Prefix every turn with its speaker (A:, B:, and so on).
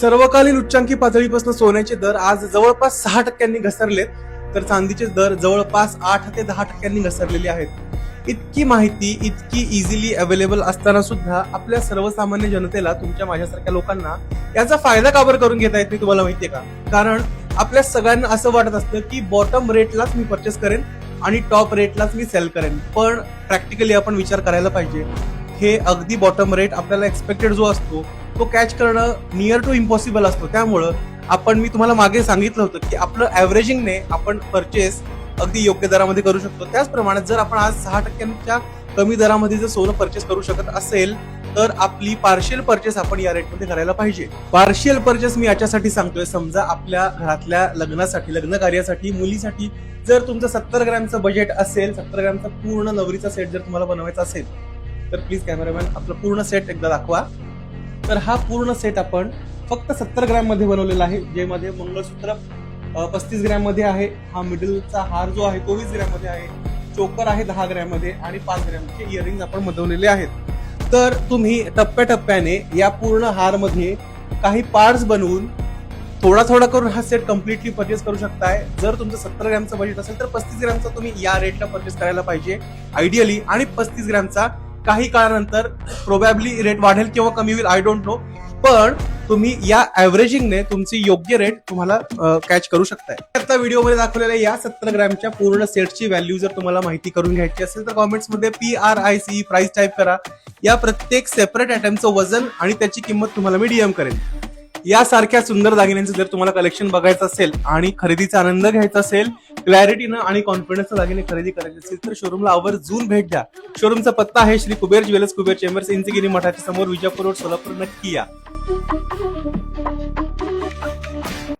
A: सर्वकालीन उच्चांकी पातळीपासून सोन्याचे दर आज जवळपास सहा टक्क्यांनी घसरलेत. तर चांदीचे दर जवळपास आठ ते दहा टक्क्यांनी घसरलेले आहेत. इतकी माहिती इतकी इझिली अवेलेबल असताना सुद्धा आपल्या सर्वसामान्य जनतेला तुमच्या माझ्यासारख्या लोकांना याचा फायदा काबर करून घेता येत नाही तुम्हाला माहितीये का? कारण आपल्या सगळ्यांना असं वाटत असतं की बॉटम रेटलाच मी परचेस करेन आणि टॉप रेटलाच मी सेल करेन. पण प्रॅक्टिकली आपण विचार करायला पाहिजे. हे अगदी बॉटम रेट आपल्याला एक्सपेक्टेड जो असतो तो कॅच करणं नियर टू इम्पॉसिबल असतो. त्यामुळं आपण मी तुम्हाला मागे सांगितलं होतं की आपलं ॲव्हरेजिंगने आपण परचेस अगदी योग्य दरामध्ये करू शकतो. त्याचप्रमाणे जर आपण आज सहा टक्क्यांच्या कमी दरामध्ये जर सोनं परचेस करू शकत असेल तर आपली पार्शियल परचेस आपण या रेटमध्ये करायला पाहिजे. पार्शियल परचेस मी याच्यासाठी सांगतोय. समजा आपल्या घरातल्या लग्नासाठी लग्न कार्यासाठी मुलीसाठी जर तुमचं सत्तर ग्रॅमचं बजेट असेल सत्तर ग्रॅमचा पूर्ण नवरीचा सेट जर तुम्हाला बनवायचा असेल तर प्लीज कॅमेरामॅन आपलं पूर्ण सेट एकदा दाखवा. तर हा पूर्ण सेट आपण फक्त सत्तर ग्रॅममध्ये बनवलेला आहे जे मध्ये मंगळसूत्र पस्तीस ग्रॅममध्ये आहे. हा मिडलचा हार जो आहे तो वीस ग्रॅममध्ये आहे. चोकर आहे दहा ग्रॅममध्ये आणि पाच ग्रॅमचे इयरिंग आपण मदवलेले आहेत. तर तुम्ही टप्प्याटप्प्याने या पूर्ण हारमध्ये काही पार्ट्स बनवून थोडा थोडा करून हा सेट कम्प्लिटली परचेस करू शकताय. जर तुमचं सत्तर ग्रॅमचं बजेट असेल तर पस्तीस ग्रॅमचा तुम्ही या रेटला परचेस करायला पाहिजे आयडियली आणि पस्तीस ग्रॅमचा काही काळानंतर प्रोबॅबली रेट वाढेल किंवा कमी होईल आय डोंट नो पण तुम्ही या ॲव्हरेजिंगने तुमची योग्य रेट तुम्हाला कॅच करू शकताय. आता व्हिडिओमध्ये दाखवलेल्या या सत्तर ग्रॅमच्या पूर्ण सेटची व्हॅल्यू जर तुम्हाला माहिती करून घ्यायची असेल तर कॉमेंट्समध्ये P R I C price type करा. या प्रत्येक सेपरेट आयटमचं वजन आणि त्याची किंमत तुम्हाला मी डीएम करेन. यासारख्या सुंदर दागिन्यांचं जर तुम्हाला कलेक्शन बघायचं असेल आणि खरेदीचा आनंद घ्यायचा असेल क्लॅरिटीनं आणि कॉन्फिडन्सच्या दागिने खरेदी करायचे असेल तर शोरूमला आवर्जून भेट द्या. शोरूमचा पत्ता आहे श्री कुबेर ज्वेलर्स कुबेर चेंबर्स इंचिगिरी मठाच्या समोर विजापूर रोड सोलापूर नक्की या.